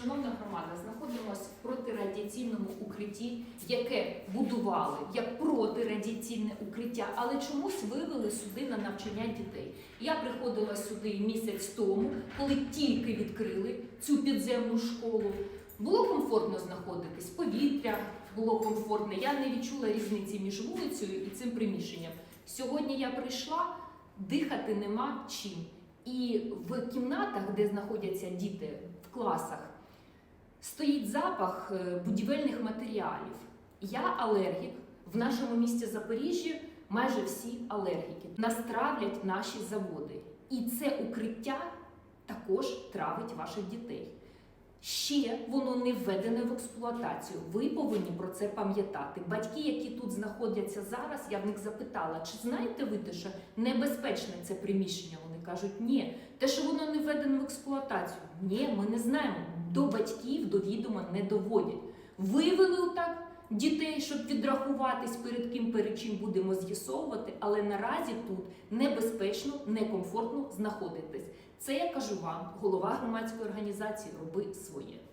Шановна громада, знаходимося в протирадіаційному укритті, яке будували як протирадіаційне укриття, але чомусь вивели сюди на навчання дітей. Я приходила сюди місяць тому, коли тільки відкрили цю підземну школу. Було комфортно знаходитись, повітря було комфортне. Я не відчула різниці між вулицею і цим приміщенням. Сьогодні я прийшла, дихати нема чим. І в кімнатах, де знаходяться діти в класах, стоїть запах е, будівельних матеріалів. Я алергік. В нашому місті Запоріжжі майже всі алергіки. Нас травлять наші заводи. І це укриття також травить ваших дітей. Ще воно не введене в експлуатацію. Ви повинні про це пам'ятати. Батьки, які тут знаходяться зараз, я в них запитала, чи знаєте ви те, що небезпечне це приміщення? Вони кажуть, ні. Те, що воно не введено в експлуатацію, ні, ми не знаємо. До батьків до відома не доводять. Вивели так дітей, щоб відрахуватись перед ким, перед чим будемо з'ясовувати, але наразі тут небезпечно, некомфортно знаходитись. Це я кажу вам, голова громадської організації, роби своє.